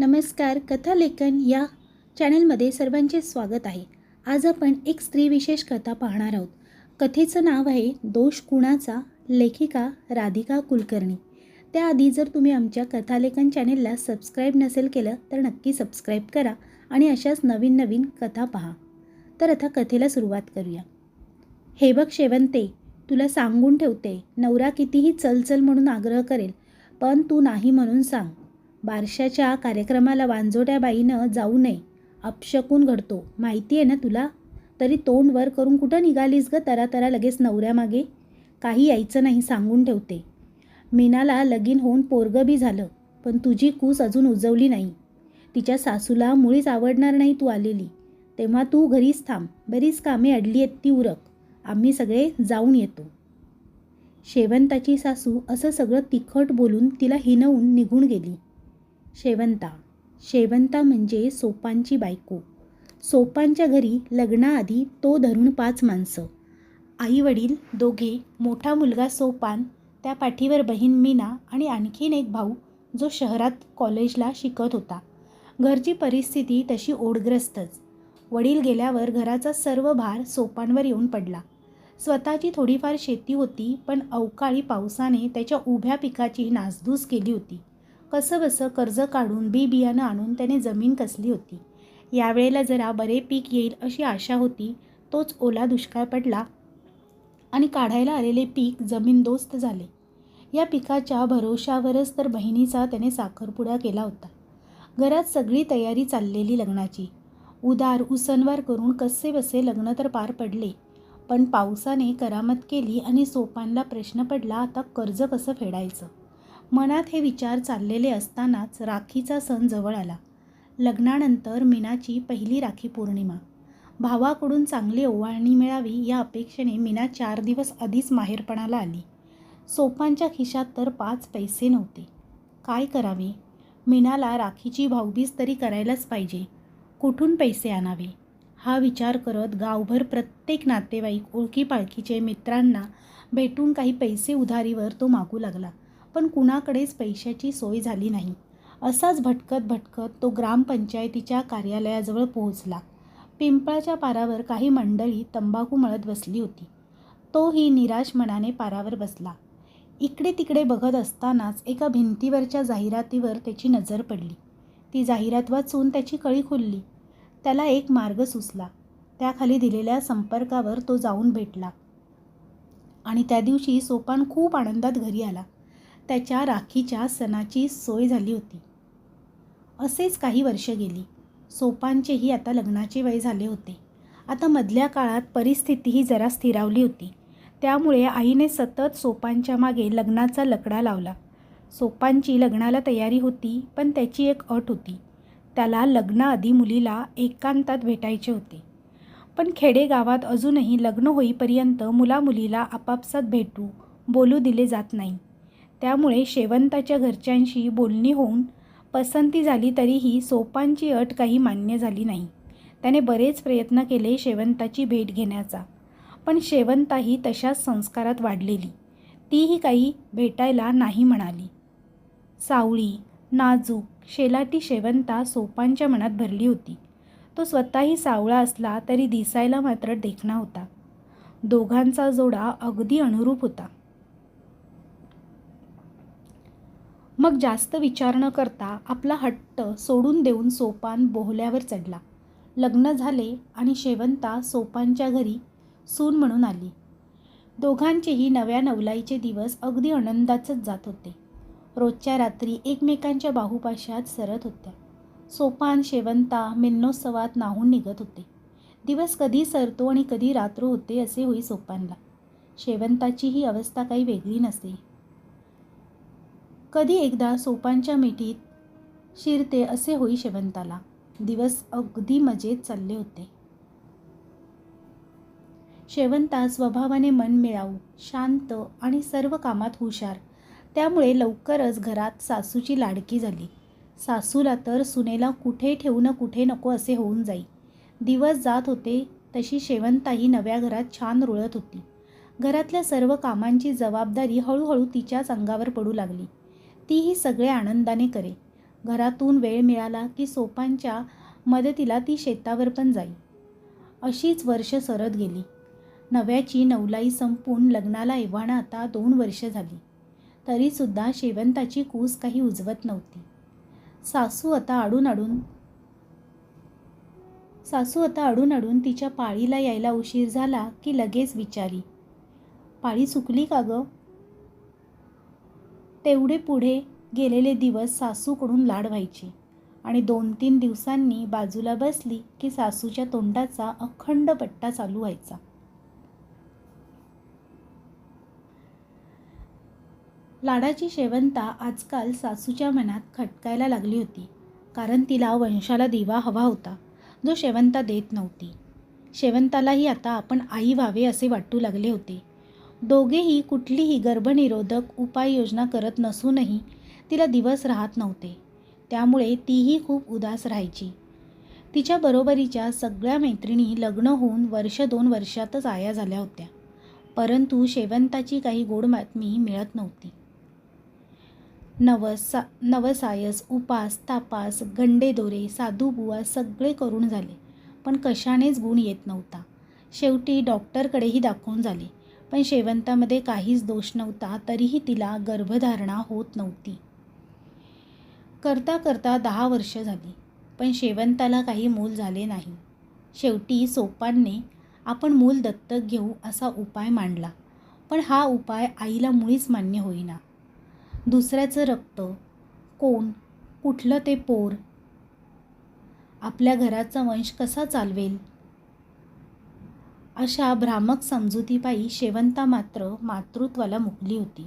नमस्कार कथालेखन या चॅनलमध्ये सर्वांचे स्वागत आहे. आज आपण एक स्त्रीविशेष कथा पाहणार आहोत. कथेचं नाव आहे दोष कुणाचा? लेखिका राधिका कुलकर्णी. त्याआधी जर तुम्ही आमच्या कथालेखन चॅनेलला सबस्क्राईब नसेल केलं तर नक्की सबस्क्राईब करा आणि अशाच नवीन नवीन कथा पहा. तर आता कथेला सुरुवात करूया. हे बघ शेवंते तुला सांगून ठेवते नवरा कितीही चलचल म्हणून आग्रह करेल पण तू नाही म्हणून सांग. बारशाच्या कार्यक्रमाला वांजोट्या बाईनं जाऊ नये अपशकून घडतो. माहिती आहे ना तुला? तरी तोंड वर करून कुठं निघालीस ग तरा तरा लगेच नवऱ्यामागे? काही यायचं नाही सांगून ठेवते. मीनाला लगीन होऊन पोरगं बी झालं पण तुझी कूस अजून उजवली नाही. तिच्या सासूला मुळीच आवडणार नाही तू आलेली. तेव्हा तू घरीच थांब बरीच कामे अडली आहेत ती उरक. आम्ही सगळे जाऊन येतो. शेवंताची सासू असं सगळं तिखट बोलून तिला हिनवून निघून गेली. शेवंता. शेवंता म्हणजे सोपांची बायको. सोपांच्या घरी लग्नाआधी तो धरून पाच माणसं. आई वडील दोघे मोठा मुलगा सोपान त्या पाठीवर बहीण मीना आणि आणखीन एक भाऊ जो शहरात कॉलेजला शिकत होता. घरची परिस्थिती तशी ओढग्रस्तच. वडील गेल्यावर घराचा सर्व भार सोपांवर येऊन पडला. स्वतःची थोडीफार शेती होती पण अवकाळी पावसाने त्याच्या उभ्या पिकाची नासधूस केली होती. कसंबसं कर्ज काढून बी बियाणं आणून त्याने जमीन कसली होती? यावेळेला जरा बरे पीक येईल अशी आशा होती. तोच ओला दुष्काळ पडला आणि काढायला आलेले पीक जमीनदोस्त झाले. या पिकाच्या भरोशावरच तर बहिणीचा त्याने साखरपुडा केला होता. घरात सगळी तयारी चाललेली लग्नाची. उदार उसनवार करून कसे बसे लग्न तर पार पडले. पण पावसाने करामत केली आणि सोपानला प्रश्न पडला आता कर्ज कसं फेडायचं? मनात हे विचार चाललेले असतानाच राखीचा सण जवळ आला. लग्नानंतर मीनाची पहिली राखी पौर्णिमा. भावाकडून चांगली ओवाळणी मिळावी या अपेक्षेने मीना चार दिवस आधीच माहेरपणाला आली. सोपांच्या खिशात तर पाच पैसे नव्हते. काय करावे? मीनाला राखीची भाऊबीज तरी करायलाच पाहिजे. कुठून पैसे आणावे? हा विचार करत गावभर प्रत्येक नातेवाईक ओळखीपाळखीचे मित्रांना भेटून काही पैसे उधारीवर तो मागू लागला. पण कुणाकडेच पैशाची सोय झाली नाही. असाच भटकत भटकत तो ग्रामपंचायतीच्या कार्यालयाजवळ पोहोचला. पिंपळाच्या पारावर काही मंडळी तंबाखू मळत बसली होती. तोही निराश मनाने पारावर बसला. इकडे तिकडे बघत असतानाच एका भिंतीवरच्या जाहिरातीवर त्याची नजर पडली. ती जाहिरात वाचून त्याची कळी खुलली. त्याला एक मार्ग सुचला. त्याखाली दिलेल्या संपर्कावर तो जाऊन भेटला. आणि त्या दिवशी सोपान खूप आनंदात घरी आला. त्याच्या राखीच्या सणाची सोय झाली होती. असेच काही वर्ष गेली. सोपांचेही आता लग्नाचे वय झाले होते. आता मधल्या काळात परिस्थितीही जरा स्थिरावली होती. त्यामुळे आईने सतत सोपांच्या मागे लग्नाचा लकडा लावला. सोपांची लग्नाला तयारी होती पण त्याची एक अट होती. त्याला लग्नाआधी मुलीला एकांतात भेटायचे होते. पण खेडेगावात अजूनही लग्न होईपर्यंत मुलामुलीला आपापसात भेटू बोलू दिले जात नाही. त्यामुळे शेवंताच्या घरच्यांशी बोलणी होऊन पसंती झाली तरीही सोपांची अट काही मान्य झाली नाही. त्याने बरेच प्रयत्न केले शेवंताची भेट घेण्याचा. पण शेवंताही तशाच संस्कारात वाढलेली. तीही काही भेटायला नाही म्हणाली. सावळी नाजूक शेलाटी शेवंता सोपांच्या मनात भरली होती. तो स्वतःही सावळा असला तरी दिसायला मात्र देखणा होता. दोघांचा जोडा अगदी अनुरूप होता. मग जास्त विचार न करता आपला हट्ट सोडून देऊन सोपान बोहल्यावर चढला. लग्न झाले आणि शेवंता सोपानच्या घरी सून म्हणून आली. दोघांचेही नव्या नवलाईचे दिवस अगदी आनंदाचंच जात होते. रोजच्या रात्री एकमेकांच्या बाहुपाशात सरत होत्या. सोपान शेवंता मिन्नोत्सवात नाहून निघत होते. दिवस कधी सरतो आणि कधी रात्र होते असे होई सोपानला. शेवंताची ही अवस्था काही वेगळी नसे. कधी एकदा सोपांच्या मिठीत शिरते असे होई शेवंताला. दिवस अगदी मजेत चालले होते. शेवंता स्वभावाने मन मिळावू शांत आणि सर्व कामात हुशार. त्यामुळे लवकरच घरात सासूची लाडकी झाली. सासूला तर सुनेला कुठे ठेवू न कुठे नको असे होऊन जाई. दिवस जात होते तशी शेवंताही नव्या घरात छान रुळत होती. घरातल्या सर्व कामांची जबाबदारी हळूहळू तिच्याच अंगावर पडू लागली. तीही सगळे आनंदाने करे. घरातून वेळ मिळाला की सोपांच्या मदतीला ती शेतावर पण जाई. अशीच वर्ष सरत गेली. नव्याची नवलाई संपून लग्नाला एव्हाना आता दोन वर्ष झाली. तरीसुद्धा शेवंताची कूस काही उजवत नव्हती. सासू आता अडून आडून सासू आता अडून अडून तिच्या पाळीला यायला उशीर झाला की लगेच विचारी पाळी चुकली का गं? तेवढे पुढे गेलेले दिवस सासूकडून लाड व्हायचे. आणि दोन तीन दिवसांनी बाजूला बसली की सासूच्या तोंडाचा अखंड पट्टा चालू व्हायचा. लाडाची शेवंता आजकाल सासूच्या मनात खटकायला लागली होती कारण तिला वंशाला दिवा हवा होता जो शेवंता देत नव्हती. शेवंतालाही आता आपण आई व्हावे असे वाटू लागले होते. दोघेही कुठलीही गर्भनिरोधक उपाययोजना करत नसूनही तिला दिवस राहत नव्हते. त्यामुळे तीही खूप उदास राहायची. तिच्या बरोबरीच्या सगळ्या मैत्रिणी लग्न होऊन वर्ष दोन वर्षातच आया झाल्या होत्या. परंतु शेवंताची काही गोड बातमी मिळत नव्हती. नवस नवसायस उपास तापास गंडेदोरे साधूबुवा सगळे करून झाले. पण कशानेच गुण येत नव्हता. शेवटी डॉक्टरकडेही दाखवून झाले. पण शेवंतामध्ये काहीच दोष नव्हता तरीही तिला गर्भधारणा होत नव्हती. करता करता दहा वर्ष झाली पण शेवंताला काही मूल झाले नाही. शेवटी सोपानने आपण मूल दत्तक घेऊ असा उपाय मांडला पण हा उपाय आईला मुळीच मान्य होईना. दुसऱ्याचं रक्त कोण कुठलं ते पोर आपल्या घराचा वंश कसा चालवेल? अशा भ्रामक समजुतीपायी शेवंता मात्र मातृत्वाला मुकली होती.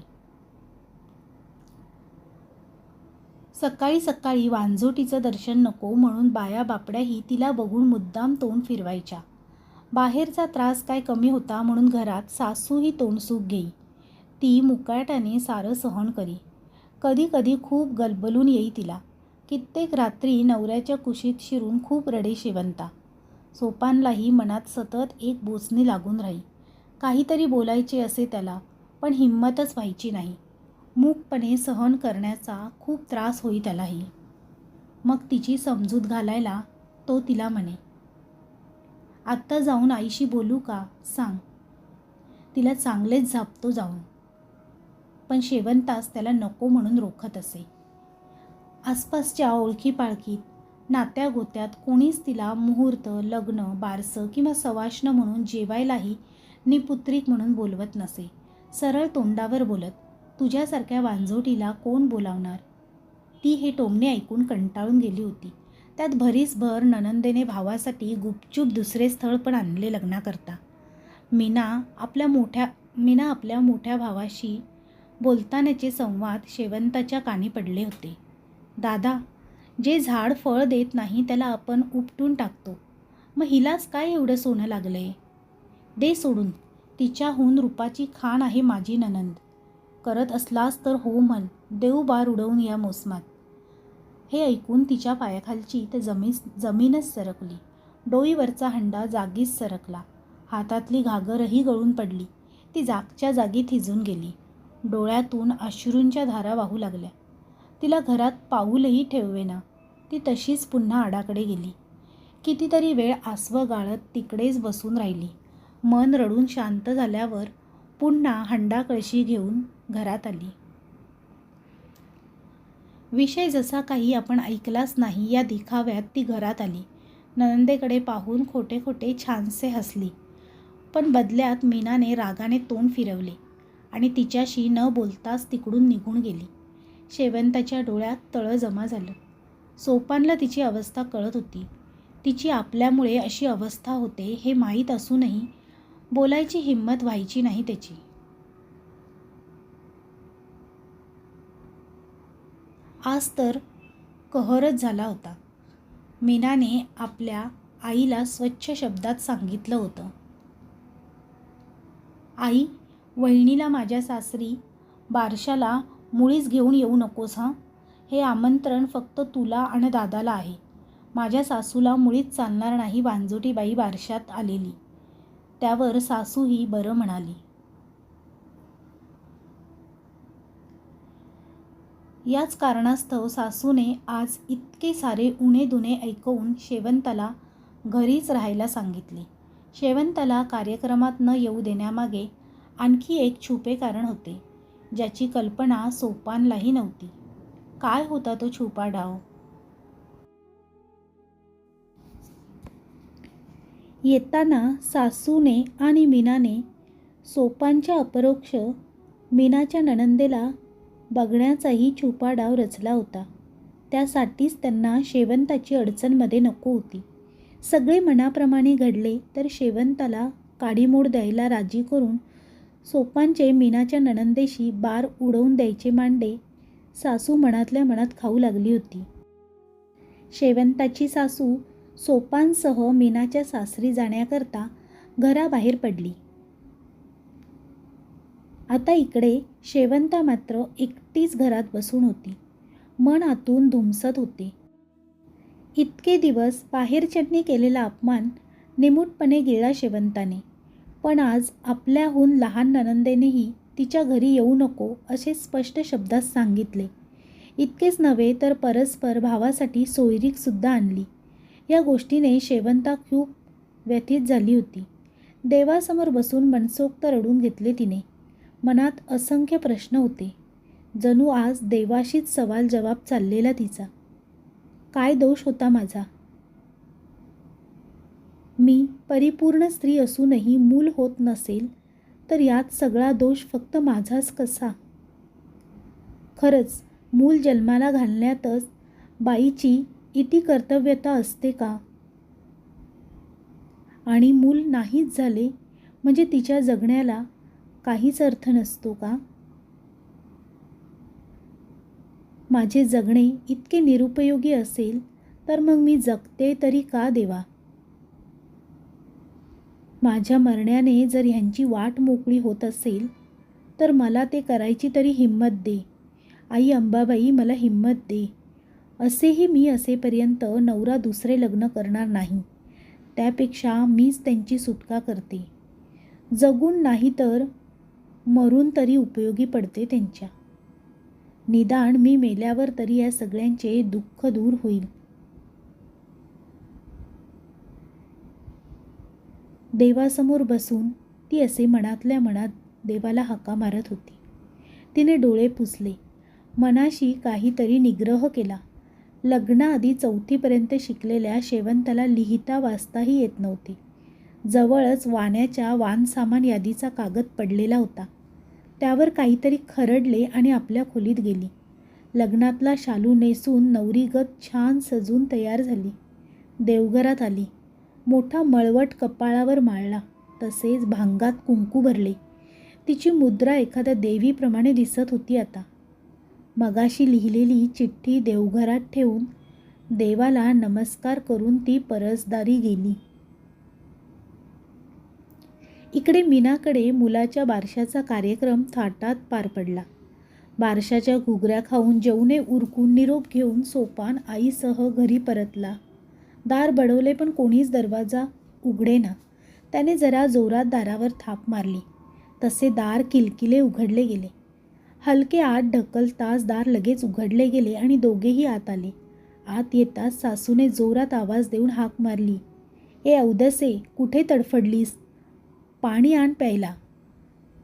सकाळी सकाळी वांझोटीचं दर्शन नको म्हणून बाया बापड्याही तिला बघून मुद्दाम तोंड फिरवायच्या. बाहेरचा त्रास काय कमी होता म्हणून घरात सासूही तोंडसूक घेई. ती मुकाट्याने सारं सहन करी. कधी कधी खूप गलबलून येई तिला. कित्येक रात्री नवऱ्याच्या कुशीत शिरून खूप रडे शेवंता. सोपानलाही मनात सतत एक बोचणी लागून राही. काहीतरी बोलायचे असे त्याला पण हिंमतच व्हायची नाही. मूकपणे सहन करण्याचा खूप त्रास होई त्यालाही. मग तिची समजूत घालायला तो तिला म्हणे आत्ता जाऊन आईशी बोलू का? सांग. तिला चांगलेच झापतो जाऊन. पण शेवंतास त्याला नको म्हणून रोखत असे. आसपासच्या ओळखीपाळखीत नात्या गोत्यात कोणीच तिला मुहूर्त लग्न बारसं किंवा सवाष्ण म्हणून जेवायलाही निपुत्रिक म्हणून बोलवत नसे. सरळ तोंडावर बोलत तुझ्यासारख्या वांझोटीला कोण बोलावणार? ती हे टोमणे ऐकून कंटाळून गेली होती. त्यात भरीसभर ननंदेने भावासाठी गुपचूप दुसरे स्थळ पण आणले लग्नाकरता. मीना आपल्या मोठ्या मीना आपल्या मोठ्या भावाशी बोलतानाचे संवाद शेवंताच्या कानी पडले होते. दादा जे झाड फळ देत नाही त्याला आपण उपटून टाकतो. मग हिलाच काय एवढं सोनं लागलं? आहे दे सोडून तिच्याहून रूपाची खाण आहे माझी ननंद. करत असलास तर हो म्हण देऊ बार उडवून या मोसमात. हे ऐकून तिच्या पायाखालची तर जमीन जमीनच सरकली. डोईवरचा हंडा जागीच सरकला. हातातली घागरही गळून पडली. ती जागच्या जागी थिजून गेली. डोळ्यातून अश्रूंच्या धारा वाहू लागल्या. तिला घरात पाऊलही ठेवेना. ती तशीच पुन्हा आडाकडे गेली. कितीतरी वेळ आसवं गाळत तिकडेच बसून राहिली. मन रडून शांत झाल्यावर पुन्हा हंडा कळशी घेऊन घरात आली. विषय जसा काही आपण ऐकलाच नाही या दिखाव्यात ती घरात आली. नंदेकडे पाहून खोटे खोटे छानसे हसली. पण बदल्यात मीनाने रागाने तोंड फिरवले आणि तिच्याशी न बोलताच तिकडून निघून गेली. शेवंताच्या डोळ्यात तळं जमा झालं. सोपानला तिची अवस्था कळत होती. तिची आपल्यामुळे अशी अवस्था होते हे माहीत असूनही बोलायची हिंमत व्हायची नाही त्याची. आज तर कहरच झाला होता. मीनाने आपल्या आईला स्वच्छ शब्दात सांगितलं होतं. आई वहिनीला माझ्या सासरी बारशाला मुळीच घेऊन येऊ नकोस हां? हे आमंत्रण फक्त तुला आणि दादाला आहे. माझ्या सासूला मुळीच चालणार नाही वांजोटीबाई बारशात आलेली. त्यावर सासूही बरं म्हणाली. याच कारणास्तव सासूने आज इतके सारे उणे दुणे ऐकवून शेवंताला घरीच राहायला सांगितले. शेवंताला कार्यक्रमात न येऊ देण्यामागे आणखी एक छुपे कारण होते. ज्याची कल्पना सोपानलाही नव्हती. काय होता तो छुपा डाव? येताना सासूने आणि मीनाने सोपानच्या अपरोक्ष मीनाच्या नणंदेला बघण्याचाही छुपा डाव रचला होता. त्यासाठीच त्यांना शेवंताची अडचणमध्ये नको होती. सगळे मनाप्रमाणे घडले तर शेवंताला काडीमोड द्यायला राजी करून सोपानचे मीनाच्या नणंदेशी बार उडवून द्यायचे मांडे सासू मनातल्या मनात खाऊ लागली होती. शेवंताची सासू सोपानसह मीनाच्या सासरी जाण्याकरता घराबाहेर पडली. आता इकडे शेवंता मात्र एकटीच घरात बसून होती. मन आतून धुमसत होते. इतके दिवस बाहेरच्यांनी केलेला अपमान निमूटपणे गिळला शेवंताने. पण आज आपल्याहून लहान ननंदेनेही तिच्या घरी येऊ नको असे स्पष्ट शब्दात सांगितले. इतकेच नव्हे तर परस्पर भावासाठी सोयरीकसुद्धा आणली. या गोष्टीने शेवंता खूप व्यथित झाली होती. देवासमोर बसून मनसोक्त रडून घेतले तिने. मनात असंख्य प्रश्न होते. जणू आज देवाशीच सवाल जवाब चाललेला तिचा. काय दोष होता माझा? मी परिपूर्ण स्त्री असूनही मूल होत नसेल तर यात सगळा दोष फक्त माझाच कसा? खरंच मूल जन्माला घालण्यातच बाईची इति कर्तव्यता असते का? आणि मूल नाहीच झाले म्हणजे तिच्या जगण्याला काहीच अर्थ नसतो का? माझे जगणे इतके निरुपयोगी असेल तर मग मी जगते तरी का देवा? माझ्या मरण्याने जर ह्यांची वाट मोकळी होत असेल तर मला ते करायची तरी हिंमत दे. आई अंबाबाई मला हिंमत दे. असेही मी असेपर्यंत नवरा दुसरे लग्न करणार नाही. त्यापेक्षा मीच त्यांची सुटका करते. जगून नाही तर मरून तरी उपयोगी पडते त्यांच्या. निदान मी मेल्यावर तरी या सगळ्यांचे दुःख दूर होईल. देवासमोर बसून ती असे मनातल्या मनात देवाला हाका मारत होती. तिने डोळे पुसले. मनाशी काहीतरी निग्रह केला. लग्नाआधी चौथीपर्यंत शिकलेल्या शेवंताला लिहिता वाचताही येत नव्हते. जवळच वाण्याच्या वानसामान यादीचा कागद पडलेला होता. त्यावर काहीतरी खरडले आणि आपल्या खोलीत गेली. लग्नातला शालू नेसून नवरीगत छान सजून तयार झाली. देवघरात आली. मोठा मळवट कपाळावर माळला. तसेच भांगात कुंकू भरले. तिची मुद्रा एखाद्या देवीप्रमाणे दिसत होती आता. मगाशी लिहिलेली चिठ्ठी देवघरात ठेवून देवाला नमस्कार करून ती परसदारी गेली. इकडे मीनाकडे मुलाच्या बारशाचा कार्यक्रम थाटात पार पडला. बारशाच्या घुगऱ्या खाऊन जेवणे उरकून निरोप घेऊन सोपान आईसह घरी परतला. दार बडवले पण कोणीच दरवाजा उघडेना. त्याने जरा जोरात दारावर थाप मारली. तसे दार किलकिले उघडले गेले. हलके आत ढकलताच दार लगेच उघडले गेले आणि दोघेही आत आले. आत येताच सासूने जोरात आवाज देऊन हाक मारली. ए अवदसे कुठे तडफडलीस? पाणी आण प्यायला.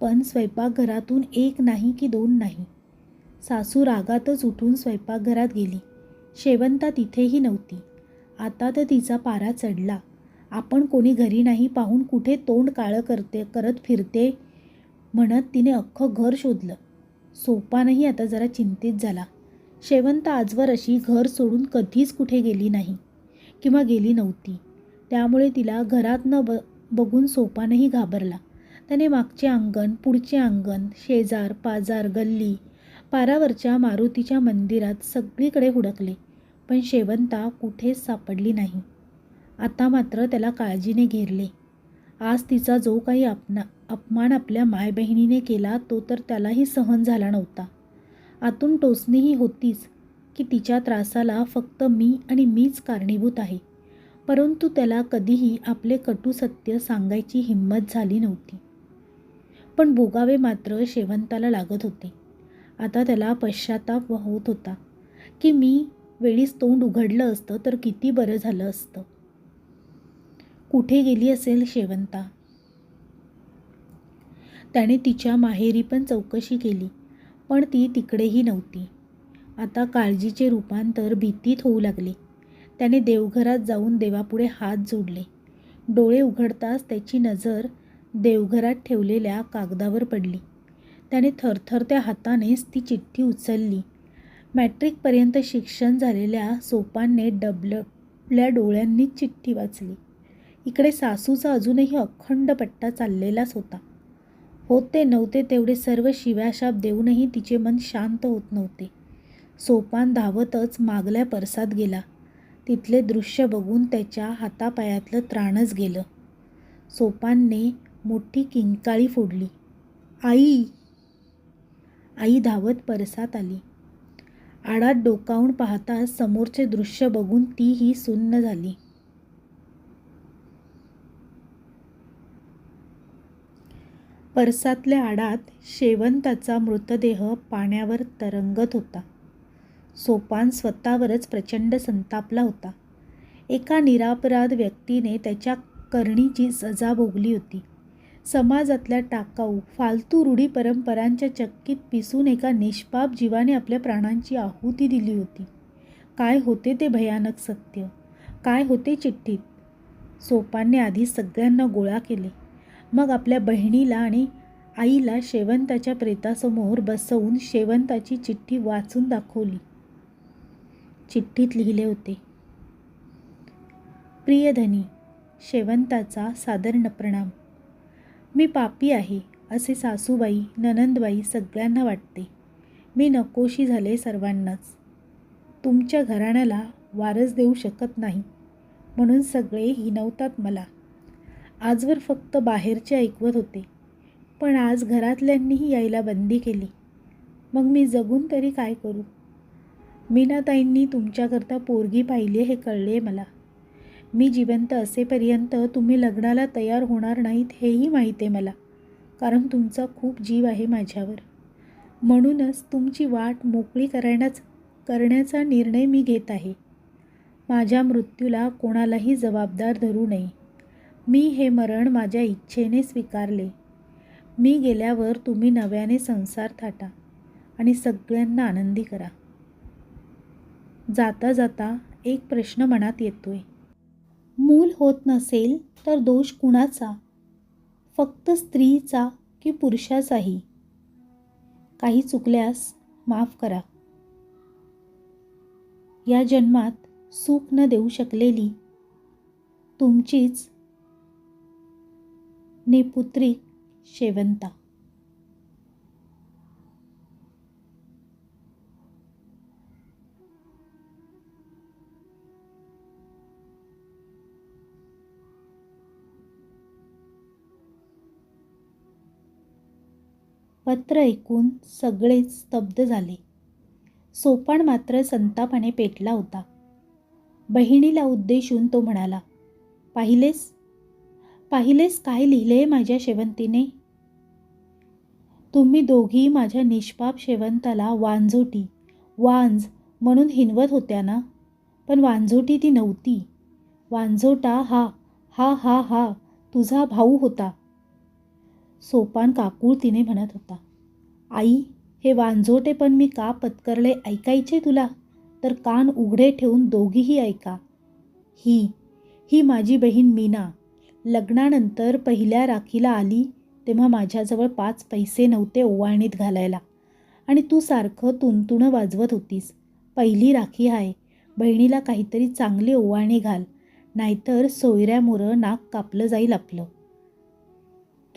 पण स्वयंपाकघरातून एक नाही की दोन नाही. सासू रागातच उठून स्वयंपाकघरात गेली. शेवंता तिथेही नव्हती. आता तर तिचा पारा चढला. आपण कोणी घरी नाही पाहून कुठे तोंड काळं करते करत फिरते? म्हणत तिने अख्खं घर शोधलं. सोपानही आता जरा चिंतित झाला. शेवंत आजवर अशी घर सोडून कधीच कुठे गेली नाही किंवा गेली नव्हती. त्यामुळे तिला घरात न ब बघून सोपानही घाबरला. त्याने मागचे अंगण पुढचे अंगण शेजार पाजार गल्ली पारावरच्या मारुतीच्या मंदिरात सगळीकडे हुडकले. पण शेवंता कुठेच सापडली नाही. आता मात्र त्याला काळजीने घेरले. आज तिचा जो काही अपना अपमान आपल्या मायबहिणीने केला तो तर त्यालाही सहन झाला नव्हता. आतून टोचणीही होतीच की तिच्या त्रासाला फक्त मी आणि मीच कारणीभूत आहे. परंतु त्याला कधीही आपले कटू सत्य सांगायची हिंमत झाली नव्हती. पण भोगावे मात्र शेवंताला लागत होते. आता त्याला पश्चाताप होत होता की मी वेळीच तोंड उघडलं असतं तर किती बरं झालं असतं. कुठे गेली असेल शेवंता? त्याने तिच्या माहेरी पण चौकशी केली पण ती तिकडेही नव्हती. आता काळजीचे रूपांतर भीतीत होऊ लागले. त्याने देवघरात जाऊन देवापुढे हात जोडले. डोळे उघडताच त्याची नजर देवघरात ठेवलेल्या कागदावर पडली. त्याने थरथरत्या हातानेच ती चिठ्ठी उचलली. मॅट्रिकपर्यंत शिक्षण झालेल्या सोपानने डबलपल्या डोळ्यांनी चिठ्ठी वाचली. इकडे सासूचा अजूनही अखंड पट्टा चाललेलाच होता. होते नव्हते तेवढे सर्व शिव्याशाप देऊनही तिचे मन शांत होत नव्हते. सोपान धावतच मागल्या परसात गेला. तिथले दृश्य बघून त्याच्या हातापायातलं त्राणच गेलं. सोपानने मोठी किंकाळी फोडली. आई! आई धावत परसात आली. आडात डोकावून पाहताच समोरचे दृश्य बघून तीही सुन्न झाली. परसातल्या आडात शेवंताचा मृतदेह पाण्यावर तरंगत होता. सोपान स्वतःवरच प्रचंड संतापला होता. एका निरापराध व्यक्तीने त्याच्या करणीची सजा भोगली होती. समाजातल्या टाकाऊ फालतू रूढी परंपरांच्या चक्कीत पिसून एका निष्पाप जीवाने आपल्या प्राणांची आहुती दिली होती. काय होते ते भयानक सत्य? काय होते चिठ्ठीत? सोपानने आधी सगळ्यांना गोळा केले. मग आपल्या बहिणीला आणि आईला शेवंताच्या प्रेतासमोर बसवून शेवंताची चिठ्ठी वाचून दाखवली. चिठ्ठीत लिहिले होते प्रियधनी शेवंताचा सादर प्रणाम मी पापी आहे असे सासूबाई ननंदबाई सगळ्यांना वाटते. मी नकोशी झाले सर्वांनाच. तुमच्या घराण्याला वारस देऊ शकत नाही. म्हणून सगळे हिनवतात मला. आजवर फक्त बाहेरचे ऐकवत होते. पण आज घरातल्यांनीही यायला बंदी केली. मग मी जगून तरी काय करू? मीनाताईंनी तुमच्याकरता पोरगी पाहिली हे कळले मला. मी जिवंत असेपर्यंत तुम्ही लग्नाला तयार होणार नाहीत हेही माहीत आहे मला. कारण तुमचा खूप जीव आहे माझ्यावर. म्हणूनच तुमची वाट मोकळी करण्याच करण्याचा निर्णय मी घेत आहे. माझ्या मृत्यूला कोणालाही जबाबदार धरू नये. मी हे मरण माझ्या इच्छेने स्वीकारले. मी गेल्यावर तुम्ही नव्याने संसार थाटा आणि सगळ्यांना आनंदी करा. जाता जाता एक प्रश्न मनात येतोय. मूल होत नसेल तर दोष कुणाचा? फक्त स्त्रीचा की पुरुषाचाही? काही चुकल्यास माफ करा. या जन्मात सुख न देऊ शकलेली तुमचीच नेपुत्री शेवंता. पत्र ऐकून सगळेच स्तब्ध झाले. सोपान मात्र संतापाने पेटला होता. बहिणीला उद्देशून तो म्हणाला पाहिलेस? पाहिलेस काय लिहिले माझ्या शेवंतीने? तुम्ही दोघी माझ्या निष्पाप शेवंताला वांझोटी वांज म्हणून हिनवत होत्या ना? पण वांझोटी ती नव्हती. वांझोटा हा हा हा हा तुझा भाऊ होता. सोपान काकुळतीने म्हणत होता. आई हे वांझोटे पण मी का पत्करले ऐकायचे तुला? तर कान उघडे ठेवून दोघीही ऐका. ही ही माझी बहीण मीना. लग्नानंतर पहिल्या राखीला आली तेव्हा माझ्याजवळ पाच पैसे नव्हते ओवाळणीत घालायला. आणि तू सारखं तुणतुणं वाजवत होतीस. पहिली राखी आहे बहिणीला काहीतरी चांगली ओवाळणी घाल. नाहीतर सोयऱ्यामुरं नाक कापलं जाईल आपलं.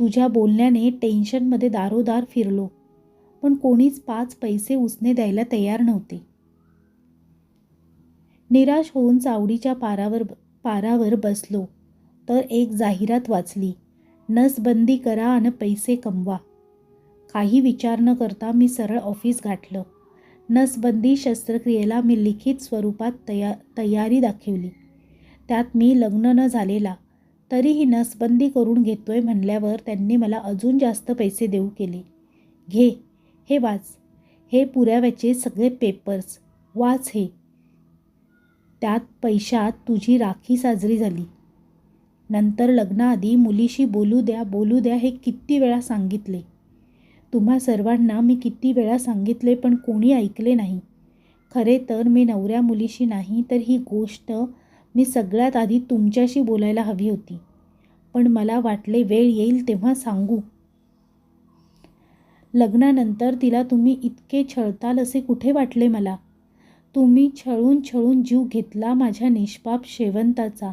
तुझ्या बोलण्याने टेन्शनमध्ये दारोदार फिरलो. पण कोणीच पाच पैसे उसने द्यायला तयार नव्हते. निराश होऊन चावडीच्या पारावर पारावर बसलो. तर एक जाहिरात वाचली. नसबंदी करा आणि पैसे कमवा. काही विचार न करता मी सरळ ऑफिस गाठलं. नसबंदी शस्त्रक्रियेला मी लिखित स्वरूपात तया तयारी दाखवली. त्यात मी लग्न न झालेला तरीही नसबंदी करून घेतोय म्हणल्यावर त्यांनी मला अजून जास्त पैसे देऊ केले. घे हे वाच. हे पुराव्याचे सगळे पेपर्स वाच हे. त्यात पैशात तुझी राखी साजरी झाली. नंतर लग्नाआधी मुलीशी बोलू द्या बोलू द्या हे किती वेळा सांगितले. तुम्हा सर्वांना मी किती वेळा सांगितले पण कोणी ऐकले नाही. खरे तर मी नवऱ्या मुलीशी नाही तर ही गोष्ट मी सगळ्यात आधी तुमच्याशी बोलायला हवी होती. पण मला वाटले वेळ येईल तेव्हा सांगू. लग्नानंतर तिला तुम्ही इतके छळताल असे कुठे वाटले मला? तुम्ही छळून छळून जीव घेतला माझ्या निष्पाप शेवंताचा.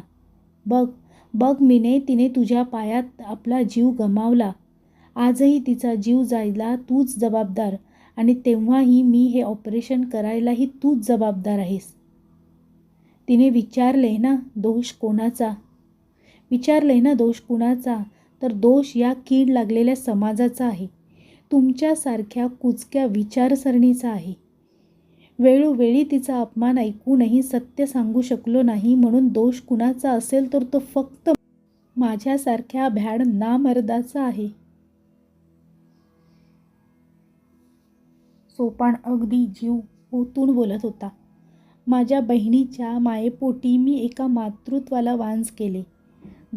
बघ बघ मीने तिने तुझ्या पायात आपला जीव गमावला. आजही तिचा जीव जायला तूच जबाबदार आणि तेव्हाही मी हे ऑपरेशन करायलाही तूच जबाबदार आहेस. तिने विचारले ना दोष कोणाचा? विचारले ना दोष कुणाचा? तर दोष या कीड लागलेल्या समाजाचा आहे. तुमच्यासारख्या कुचक्या विचारसरणीचा आहे. वेळोवेळी तिचा अपमान ऐकूनही सत्य सांगू शकलो नाही म्हणून दोष कुणाचा असेल तर तो फक्त माझ्यासारख्या भ्याड नामर्दाचा आहे. सोपान अगदी जीव ओतून बोलत होता. माझ्या बहिणीच्या मायेपोटी मी एका मातृत्वाला वांज केले.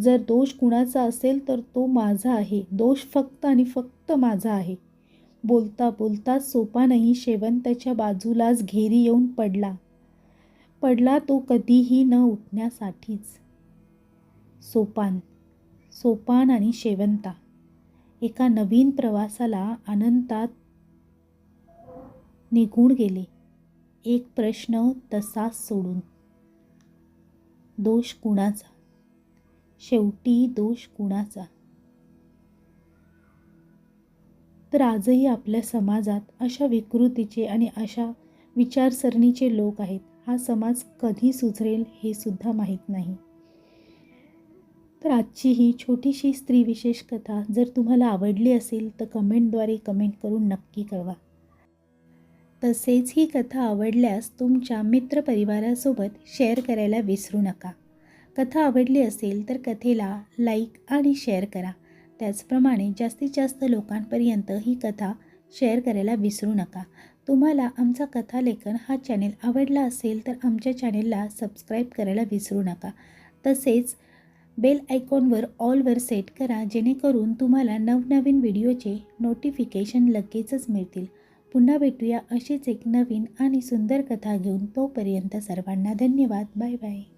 जर दोष कुणाचा असेल तर तो माझा आहे. दोष फक्त आणि फक्त माझा आहे. बोलता बोलता सोपानही शेवंताच्या बाजूलाच घेरी येऊन पडला. पडला तो कधीही न उठण्यासाठीच. सोपान सोपान आणि शेवंता. एका नवीन प्रवासाला अनंतात निघून गेले. एक प्रश्न तसाच सोडून. दोष कुणाचा? शेवटी दोष कुणाचा? तर आजही आपल्या समाजात अशा विकृतीचे आणि अशा विचारसरणीचे लोक आहेत. हा समाज कधी सुधरेल हे सुद्धा माहीत नाही. तर आजची ही छोटीशी स्त्रीविशेष कथा जर तुम्हाला आवडली असेल तर कमेंटद्वारे कमेंट करून नक्की कळवा. तसेच ही कथा आवडल्यास तुमच्या मित्रपरिवारासोबत शेअर करायला विसरू नका. कथा आवडली असेल तर कथेला लाईक आणि शेअर करा. त्याचप्रमाणे जास्तीत जास्त लोकांपर्यंत ही कथा शेअर करायला विसरू नका. तुम्हाला आमचा कथालेखन हा चॅनेल आवडला असेल तर आमच्या चॅनेलला सबस्क्राईब करायला विसरू नका. तसेच बेल आयकॉनवर ऑलवर सेट करा जेणेकरून तुम्हाला नवनवीन व्हिडिओचे नोटिफिकेशन लगेचच मिळतील. पुन्हा भेटूया अशीच एक नवीन आणि सुंदर कथा घेऊन तोपर्यंत सर्वांना धन्यवाद. Bye bye.